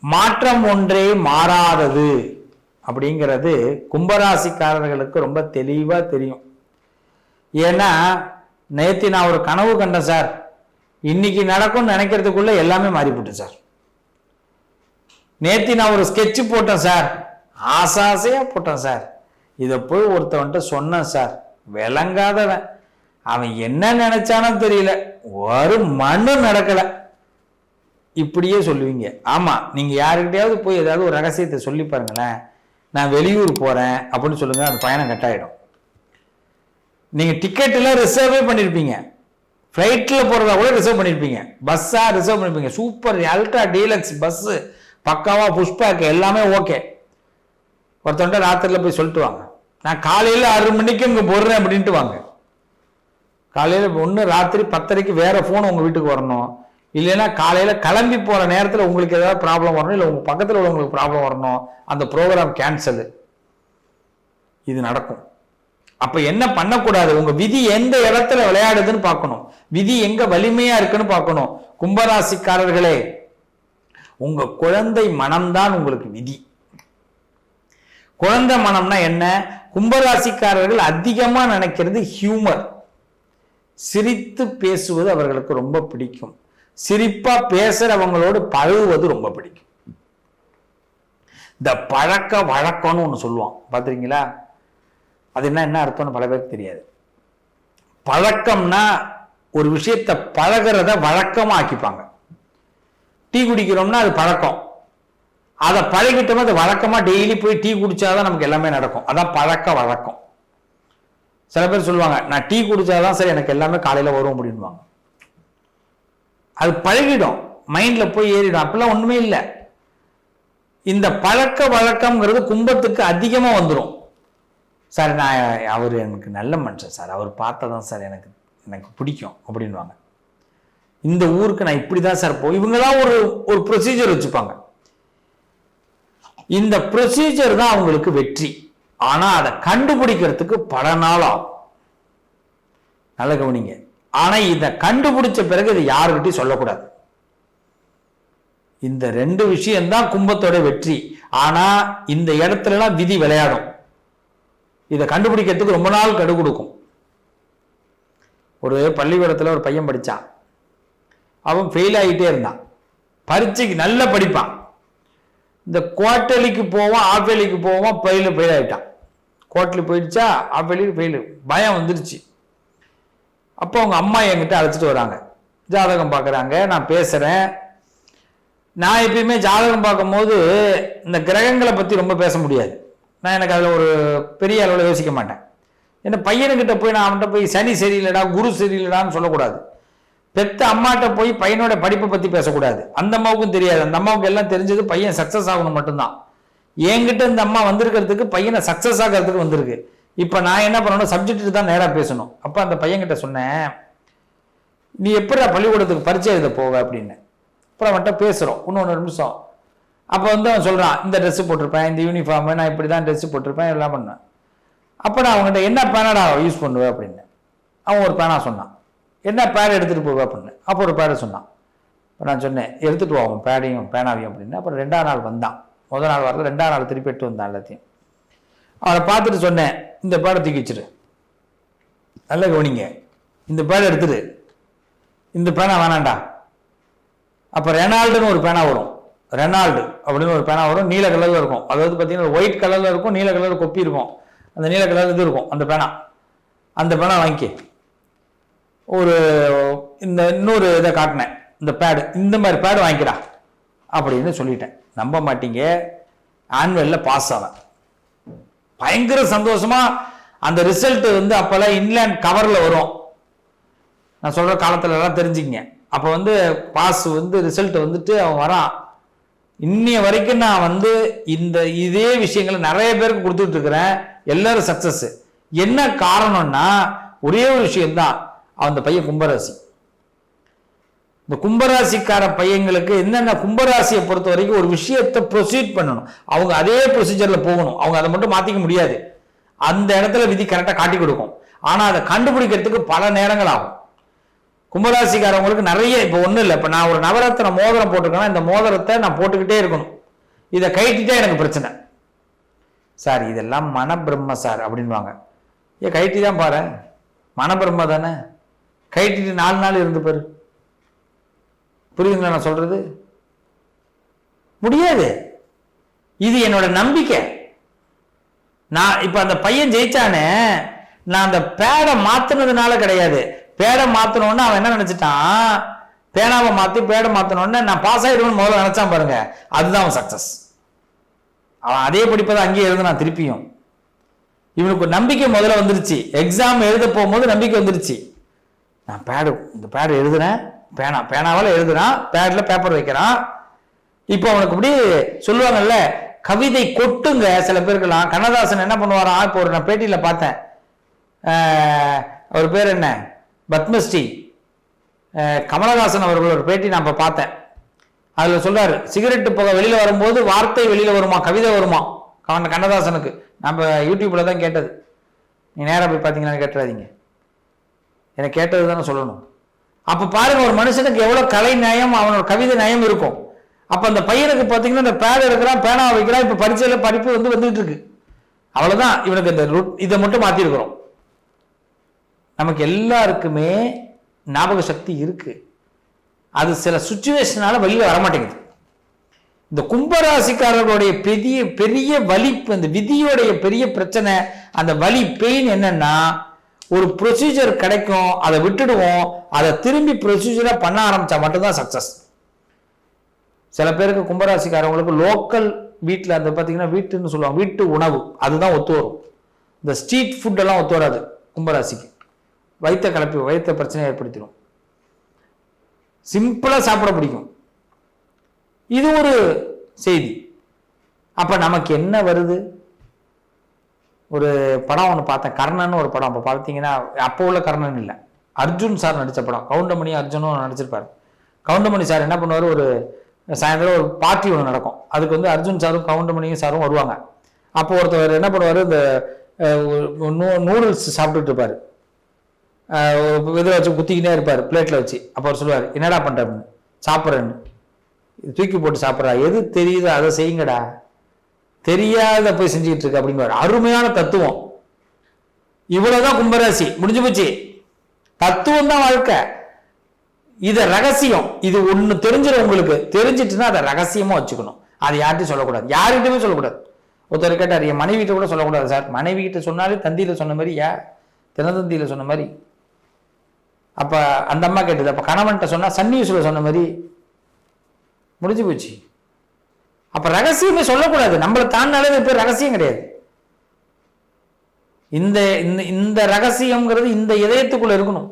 மாற்றம் ஒன்றே மாறாதது. அப்படிங்கிறது கும்பராசிக்காரர்களுக்கு ரொம்ப தெளிவாக தெரியும். ஏன்னா நேற்று நான் ஒரு கனவு கண்டேன் சார். இன்னைக்கு நடக்கும்னு நினைக்கிறதுக்குள்ள எல்லாமே மாறிவிட்டு சார். நேற்று நான் ஒரு ஸ்கெட்ச் போட்டேன் சார். ஆசை போட்டேன் சார். இதை போய் ஒருத்தவன்ட்ட சொன்னேன் சார். விளங்காதவன். அவன் என்ன நினைச்சானோ தெரியல. ஒரு மண்ணும் நடக்கல. இப்படியே சொல்லுவீங்க. ஆமாம் நீங்கள் யாருக்கிட்டையாவது போய் ஏதாவது ஒரு ரகசியத்தை சொல்லி பாருங்களேன். நான் வெளியூர் போகிறேன் அப்படின்னு சொல்லுங்கள் அந்த பயணம் கட்டாயிடும் நீங்கள் டிக்கெட் எல்லாம் ரிசர்வே பண்ணியிருப்பீங்க ஃப்ளைட்டில் போகிறதா கூட ரிசர்வ் பண்ணியிருப்பீங்க பஸ்ஸாக ரிசர்வ் பண்ணியிருப்பீங்க சூப்பர் அல்ட்ரா டீலக்ஸ் பஸ்ஸு பக்காவாக புஷ்பேக் எல்லாமே ஓகே ஒருத்தவன்ட்ட ராத்திரியில் போய் சொல்லிட்டு வாங்க. நான் காலையில் ஆறு மணிக்கு இங்கே போடுறேன் அப்படின்ட்டு வாங்க. காலையில் ஒன்று ராத்திரி பத்தரைக்கு வேறு ஃபோன் உங்கள் வீட்டுக்கு வரணும். இல்லைன்னா காலையில் கிளம்பி போகிற நேரத்தில் உங்களுக்கு ஏதாவது ப்ராப்ளம் வரணும் இல்லை உங்கள் பக்கத்தில் உள்ளவங்களுக்கு ப்ராப்ளம் வரணும் அந்த ப்ரோக்ராம் கேன்சலு இது நடக்கும். அப்போ என்ன பண்ணக்கூடாது? உங்கள் விதி எந்த இடத்துல விளையாடுதுன்னு பார்க்கணும். விதி எங்கே வலிமையாக இருக்குன்னு பார்க்கணும். கும்பராசிக்காரர்களே உங்கள் குழந்தை மனம்தான் உங்களுக்கு விதி. குழந்தை மனம்னா என்ன? கும்பராசிக்காரர்கள் அதிகமாக நினைக்கிறது ஹியூமர் சிரித்து பேசுவது அவர்களுக்கு ரொம்ப பிடிக்கும். சிரிப்பாக பேசுகிறவங்களோடு பழகுவது ரொம்ப பிடிக்கும். இந்த பழக்க வழக்கம்னு ஒன்று சொல்லுவான். பார்த்துருங்களா அது என்ன என்ன அர்த்தம்னு பல பேருக்கு தெரியாது. பழக்கம்னா ஒரு விஷயத்தை பழகிறத வழக்கமாக்கிப்பாங்க. டீ குடிக்கிறோம்னா அது பழக்கம். அதை பழகிட்டோம்னா அது வழக்கமாக டெய்லி போய் டீ குடித்தாதான் நமக்கு எல்லாமே நடக்கும். அதான் பழக்க வழக்கம். சில பேர் சொல்லுவாங்க நான் டீ குடித்தாதான் சரி எனக்கு எல்லாமே காலையில் வரும் அப்படின்வாங்க அது பழகிடும். மைண்டில் போய் ஏறிடும். அப்பெல்லாம் ஒன்றுமே இல்லை. இந்த பழக்க வழக்கம்ங்கிறது கும்பத்துக்கு அதிகமாக வந்துடும் சார் நான் அவர் எனக்கு நல்ல மனுஷன் சார். அவர் பார்த்ததான் சார் எனக்கு எனக்கு பிடிக்கும் அப்படின்வாங்க இந்த ஊருக்கு நான் இப்படி தான் சார் போ இவங்கெல்லாம் ஒரு ஒரு ப்ரொசீஜர் வச்சுப்பாங்க. இந்த ப்ரொசீஜர் தான் அவங்களுக்கு வெற்றி. ஆனால் அதை கண்டுபிடிக்கிறதுக்கு பல நாள் ஆகும். நல்ல கவனிங்க. ஆனா இதை கண்டுபிடிச்ச பிறகு இதை யாருக்கிட்டையும் சொல்லக்கூடாது. இந்த ரெண்டு விஷயம்தான் கும்பத்தோட வெற்றி. ஆனா இந்த இடத்துலலாம் விதி விளையாடும். இதை கண்டுபிடிக்கிறதுக்கு ரொம்ப நாள் கடு கொடுக்கும். ஒரு பள்ளிக்கூடத்தில் ஒரு பையன் படித்தான் அவன் ஃபெயில் ஆகிட்டே இருந்தான். பரீட்சைக்கு நல்லா படிப்பான். இந்த குவார்டர்லிக்கு போவான் ஆஃபேலிக்கு போவான் ஃபெயிலு ஃபெயில் ஆகிட்டான் குவார்டர்லி போயிடுச்சா ஆஃபேலிக்கு ஃபெயிலு பயம் வந்துருச்சு. அப்போ அவங்க அம்மா என்கிட்ட அழைச்சிட்டு வராங்க. ஜாதகம் பார்க்குறாங்க நான் பேசுகிறேன் நான் எப்பயுமே ஜாதகம் பார்க்கும்போது இந்த கிரகங்களை பற்றி ரொம்ப பேச முடியாது. நான் எனக்கு அதில் ஒரு பெரிய அளவில் யோசிக்க மாட்டேன். ஏன்னா பையனுக்கிட்ட போய் நான் அவன்கிட்ட போய் சனி சரியில்லைடா குரு சரியில்லைடான்னு சொல்லக்கூடாது. பெத்த அம்மாட்ட போய் பையனோட படிப்பை பற்றி பேசக்கூடாது. அந்த அம்மாவுக்கும் தெரியாது. அந்த அம்மாவுக்கு எல்லாம் தெரிஞ்சது பையன் சக்ஸஸ் ஆகணும் மட்டும்தான். என்கிட்ட இந்த அம்மா வந்திருக்கிறதுக்கு பையனை சக்ஸஸ் ஆகிறதுக்கு வந்திருக்கு. இப்போ நான் என்ன பண்ணணும்? சப்ஜெக்ட்டு தான் நேராக பேசணும். அப்போ அந்த பையன்கிட்ட சொன்னேன் நீ எப்படிடா பள்ளிக்கூடத்துக்கு பரிச்சை எழுத போவ? அப்படின்னு. அப்புறம் அவன்கிட்ட பேசுகிறோம் இன்னொன்று நிமிஷம். அப்போ வந்து அவன் சொல்கிறான் இந்த ட்ரெஸ்ஸு போட்டிருப்பேன் இந்த யூனிஃபார்மு நான் இப்படி தான் ட்ரெஸ்ஸு போட்டிருப்பேன் எல்லாம் பண்ணேன். அப்போ நான் அவங்ககிட்ட என்ன பேனடா யூஸ் பண்ணுவேன் அப்படின்னு. அவன் ஒரு பேனா சொன்னான். என்ன பேட் எடுத்துகிட்டு போவேன் அப்படின்னு. அப்போ ஒரு பேடை சொன்னான். இப்போ நான் சொன்னேன் எடுத்துகிட்டு வா அவன் பேடையும் பேனாவையும் அப்படின்னு. அப்புறம் ரெண்டாம் நாள் வந்தான். முதல் நாள் வரல ரெண்டாம் நாள் திருப்பி எட்டு வந்தான் எல்லாத்தையும். அவனை பார்த்துட்டு சொன்னேன் இந்த பேடை தூக்கி வச்சிரு. நல்ல கவனிங்க. இந்த பேடை எடுத்துரு. இந்த பேனா வேணாண்டா. அப்போ ரெனால்டுன்னு ஒரு பேனா வரும். ரெனால்டு அப்படின்னு ஒரு பேனா வரும். நீல கலரில் இருக்கும். அதாவது பார்த்தீங்கன்னா ஒயிட் கலரில் இருக்கும் நீல கலர் கொப்பி இருக்கும். அந்த நீல கலர் இது இருக்கும் அந்த பேனா. அந்த பேனா வாங்கி ஒரு இந்த இன்னொரு இதை காட்டினேன். இந்த பேடு இந்த மாதிரி பேடு வாங்கிக்கிறா அப்படின்னு சொல்லிட்டேன். நம்ப மாட்டீங்க. ஆனுவலில் பாஸ் ஆவேன். பயங்கர சந்தோஷமா அந்த ரிசல்ட் வந்து அப்போல்லாம் இன்லேண்ட் கவரில் வரும். நான் சொல்கிற காலத்துல எல்லாம் அப்போ வந்து பாஸ் வந்து ரிசல்ட் வந்துட்டு அவன் வரான். இன்னைய வரைக்கும் நான் வந்து இந்த இதே விஷயங்களை நிறைய பேருக்கு கொடுத்துட்டு இருக்கிறேன் எல்லாரும் சக்சஸ் என்ன காரணம்னா ஒரே ஒரு விஷயம்தான். அந்த பையன் கும்பராசி. இந்த கும்பராசிக்கார பையங்களுக்கு என்னென்ன கும்பராசியை பொறுத்த வரைக்கும் ஒரு விஷயத்தை ப்ரொசீட் பண்ணணும். அவங்க அதே ப்ரொசீஜரில் போகணும். அவங்க அதை மட்டும் மாற்றிக்க முடியாது. அந்த இடத்துல விதி கரெக்டாக காட்டி கொடுக்கும். ஆனால் அதை கண்டுபிடிக்கிறதுக்கு பல நேரங்கள் ஆகும் கும்பராசிக்காரவங்களுக்கு நிறைய இப்போ ஒன்றும் இல்லை. இப்போ நான் ஒரு நவரத்தின மோதிரம் போட்டிருக்கேன்னா இந்த மோதிரத்தை நான் போட்டுக்கிட்டே இருக்கணும். இதை கைட்டிட்டா எனக்கு பிரச்சனை. சார் இதெல்லாம் மனப்பிரம்ம சார் அப்படின்வாங்க. ஏன் கைட்டி தான் பாரு மனப்பிரம்ம தானே? கைட்டிட்டு நாலு நாள் இருந்து பாரு. புரியுதுங்களா நான் சொல்றது? முடியாது. இது என்னோட நம்பிக்கை. நான் இப்ப அந்த பையன் ஜெயிச்சானே நான் அந்த பேடை மாத்தினதுனால கிடையாது. பேடை மாத்தணும்னு அவன் என்ன நினைச்சிட்டான்? பேனாவை மாத்தி பேடை மாத்தணும்னு நான் பாஸ் ஆயிடுவேன்னு முதல்ல நினைச்சான் பாருங்க. அதுதான் அவன் சக்சஸ் அவன் அதே படிப்பதை அங்கேயே எழுதுனான் திருப்பியும். இவனுக்கு நம்பிக்கை முதல்ல வந்துருச்சு. எக்ஸாம் எழுத போகும்போது நம்பிக்கை வந்துருச்சு. நான் பேடு இந்த பேடு எழுதுனேன் பேனா பேனாவால் எழுதுறான் பேடில் பேப்பர் வைக்கிறான் இப்போ அவனுக்கு இப்படி சொல்லுவாங்கல்ல கவிதை கொட்டுங்க. சில பேருக்கெல்லாம் கண்ணதாசன் என்ன பண்ணுவாராம் இப்போ ஒரு நான் பேட்டியில் பார்த்தேன். அவர் பேர் என்ன? பத்மஸ்ரீ. கமலஹாசன் அவர்கள் ஒரு பேட்டி நான் இப்போ பார்த்தேன். அதில் சொல்றாரு சிகரெட்டு புகை வெளியில் வரும்போது வார்த்தை வெளியில் வருமா? கவிதை வருமா? கவன் கண்ணதாசனுக்கு. நம்ம யூடியூப்பில் தான் கேட்டது. நீ நேராக போய் பார்த்தீங்கன்னா கேட்டுறாதீங்க. எனக்கு கேட்டது தானே சொல்லணும். அப்போ பாருங்க ஒரு மனுஷனுக்கு எவ்வளோ கலை நயம் அவனோட கவிதை நயம் இருக்கும். அப்போ அந்த பையனுக்கு பார்த்தீங்கன்னா இந்த பேட் எடுக்கிறான் பேனா வைக்கிறான் இப்போ பரீட்சையில படிப்பு வந்து வந்துட்டு இருக்கு. அவ்வளோதான் இவனுக்கு இந்த root- இதை மட்டும் மாற்றிருக்கிறோம் நமக்கு எல்லாருக்குமே ஞாபக சக்தி இருக்கு. அது சில சுச்சுவேஷனால வெளியில் வரமாட்டேங்குது. இந்த கும்பராசிக்காரர்களுடைய பெரிய பெரிய வலி இந்த விதியோடைய பெரிய பிரச்சனை அந்த வலி பெயின் என்னன்னா ஒரு ப்ரொசீஜர் கிடைக்கும் அதை விட்டுடுவோம் அதை திரும்பி ப்ரொசீஜரை பண்ண ஆரம்பித்தா மட்டும்தான் சக்ஸஸ் சில பேருக்கு கும்பராசிக்காரவங்களுக்கு லோக்கல் வீட்டில் அந்த பார்த்தீங்கன்னா வீட்டுன்னு சொல்லுவாங்க வீட்டு உணவு அதுதான் ஒத்து வரும். இந்த ஸ்ட்ரீட் ஃபுட்டெல்லாம் ஒத்து வராது கும்பராசிக்கு. வயிற்ற கலப்பி வயிற்ற பிரச்சனை ஏற்படுத்திடும். சிம்பிளாக சாப்பிட பிடிக்கும். இது ஒரு செய்தி. அப்போ நமக்கு என்ன வருது? ஒரு படம் ஒன்று பார்த்தேன். கர்ணன் ஒரு படம். அப்போ பார்த்தீங்கன்னா அப்போ உள்ள கர்ணன் இல்லை. அர்ஜுன் சார் நடித்த படம். கவுண்டமணி அர்ஜுனும் நடிச்சிருப்பார். கவுண்டமணி சார் என்ன பண்ணுவார்? ஒரு சாயந்தரம் ஒரு பார்ட்டி ஒன்று நடக்கும். அதுக்கு வந்து அர்ஜுன் சாரும் கவுண்டமணியும் சாரும் வருவாங்க. அப்போ ஒருத்தவர் என்ன பண்ணுவார்? இந்த நூடுல்ஸ் சாப்பிட்டுட்டு இருப்பார். இதில் வச்சு குத்திக்கிட்டே இருப்பார். பிளேட்டில் வச்சு. அப்போ அவர் சொல்லுவார் என்னடா பண்ணுறேன் சாப்பிட்றேன்னு. தூக்கி போட்டு சாப்பிட்றா. எது தெரியுதோ அதை செய்யுங்கடா. தெரியாத போய் செஞ்சுக்கிட்டு இருக்கு அப்படிங்கிற அருமையான தத்துவம். இவ்வளவுதான் கும்பராசி. முடிஞ்சு போச்சு. தத்துவம் தான் வாழ்க்கை. இத ரகசியம். இது ஒண்ணு தெரிஞ்சிடும் உங்களுக்கு. தெரிஞ்சிட்டுன்னா அதை ரகசியமா வச்சுக்கணும். அது யார்கிட்டயும் சொல்லக்கூடாது. யார்கிட்டயுமே சொல்லக்கூடாது. ஒருத்தர் கேட்டார் என் மனைவி கிட்ட கூட சொல்லக்கூடாது சார். மனைவி கிட்ட சொன்னாலே தந்தியில சொன்ன மாதிரி யா தினதந்தியில சொன்ன மாதிரி. அப்ப அந்த அம்மா கேட்டது அப்ப கணவன்கிட்ட சொன்னா சன் சொன்ன மாதிரி. முடிஞ்சு போச்சு. அப்போ ரகசியமே சொல்லக்கூடாது. நம்மளை தாண்டினாலே இப்போ பேர் ரகசியம் கிடையாது. இந்த இந்த இந்த ரகசியங்கிறது இந்த இதயத்துக்குள்ளே இருக்கணும்.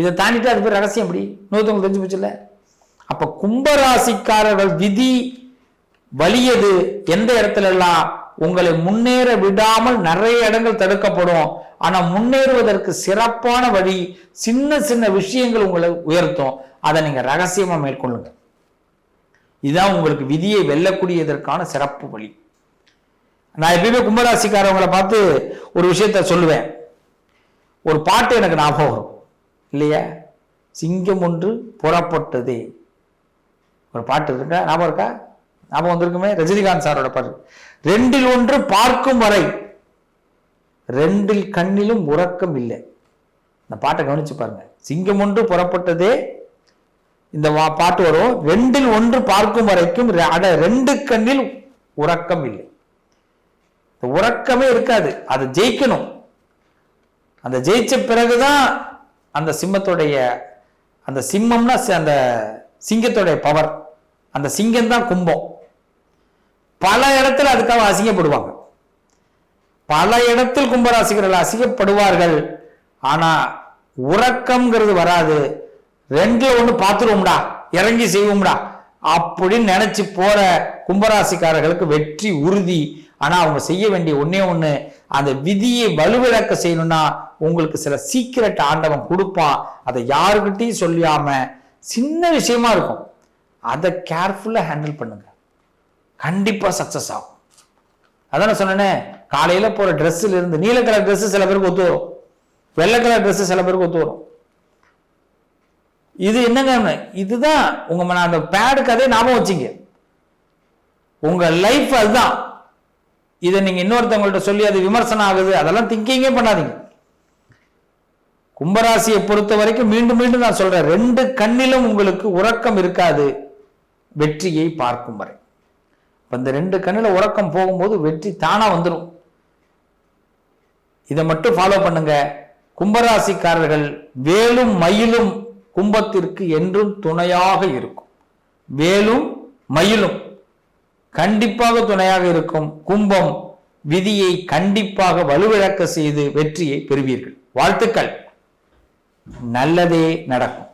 இதை தாண்டிட்டு அது பேர் ரகசியம் எப்படி? இன்னொருத்தவங்களுக்கு தெரிஞ்சு போச்சுல்ல? அப்போ கும்பராசிக்காரர்கள் விதி வலியது எந்த இடத்துல எல்லாம் உங்களை முன்னேற விடாமல் நிறைய இடங்கள் தடுக்கப்படும். ஆனால் முன்னேறுவதற்கு சிறப்பான வழி சின்ன சின்ன விஷயங்கள் உங்களை உயர்த்தும். அதை நீங்கள் ரகசியமாக மேற்கொள்ளுங்கள் இதுதான் உங்களுக்கு விதியை வெல்லக்கூடியதற்கான சிறப்பு வழி. நான் எப்பயுமே கும்பராசிக்காரவங்களை பார்த்து ஒரு விஷயத்த சொல்லுவேன். ஒரு பாட்டு எனக்கு ஞாபகம் வரும். இல்லையா? சிங்கம் ஒன்று புறப்பட்டதே. ஒரு பாட்டு இருக்கா? ஞாபகம் இருக்கா? ஞாபகம் வந்திருக்குமே? ரஜினிகாந்த் சாரோட பாட்டு. ரெண்டில் ஒன்று பார்க்கும் வரை. ரெண்டில் கண்ணிலும் உறக்கம் இல்லை. இந்த பாட்டை கவனிச்சு பாருங்க. சிங்கம் ஒன்று புறப்பட்டதே. இந்த வா- பாட்டு வரும். ரெண்டில் ஒன்று பார்க்கும் வரைக்கும் ரெ- அட ரெண்டு கண்ணில் உறக்கம் இல்லை. உறக்கமே இருக்காது. அதை ஜெயிக்கணும். அந்த ஜெயிச்ச பிறகுதான் அந்த சிம்மத்துடைய அந்த சிம்மம்னா அந்த சிங்கத்துடைய பவர் அந்த சிங்கம் தான் கும்பம். பல இடத்துல அதுக்காக அசிங்கப்படுவாங்க. பல இடத்தில் கும்பராசிகர்கள் அசிங்கப்படுவார்கள். ஆனா உறக்கம்ங்கிறது வராது. ரெண்டுல ஒன்று பார்த்துருவோம்டா இறங்கி செய்வோம்டா. அப்படின்னு நினைச்சு போற கும்பராசிக்காரர்களுக்கு வெற்றி உறுதி. ஆனா அவங்க செய்ய வேண்டிய ஒன்றே ஒண்ணு அந்த விதியை வலுவிழக்க செய்யணும்னா உங்களுக்கு சில சீக்கிரட் ஆண்டவன் கொடுப்பான். அதை யாருக்கிட்டையும் சொல்லாம சின்ன விஷயமா இருக்கும். அதை கேர்ஃபுல்லா ஹேண்டில் பண்ணுங்க. கண்டிப்பா சக்சஸ் ஆகும். அதான் நான் சொன்னேனே காலையில போற ட்ரெஸ்ஸில் இருந்து நீல கலர் ட்ரெஸ்ஸு சில பேருக்கு ஒத்து வரும். வெள்ளை கலர் ட்ரெஸ்ஸு சில பேருக்கு ஒத்து வரும். இது என்னங்க? இதுதான் உங்க நான் அந்த பேடு கதையை ஞாபகம் வச்சுங்க. உங்க லைஃப் அதுதான். இதை நீங்க இன்னொருத்தவங்கள்ட்ட சொல்லி அது விமர்சனம் ஆகுது. அதெல்லாம் திங்கிங்கே பண்ணாதீங்க. கும்பராசியை பொறுத்த வரைக்கும் மீண்டும் மீண்டும் நான் சொல்றேன். ரெண்டு கண்ணிலும் உங்களுக்கு உறக்கம் இருக்காது. வெற்றியை பார்க்கும் வரை. அந்த இந்த ரெண்டு கண்ணில் உறக்கம் போகும்போது வெற்றி தானா வந்துடும் இதை மட்டும் ஃபாலோ பண்ணுங்க. கும்பராசிக்காரர்கள் வேலும் மயிலும் கும்பத்திற்கு என்றும் துணையாக இருக்கும். வேலும் மயிலும் கண்டிப்பாக துணையாக இருக்கும். கும்பம் விதியை கண்டிப்பாக வலுவிழக்க செய்து வெற்றியை பெறுவீர்கள். வாழ்த்துக்கள். நல்லதே நடக்கும்.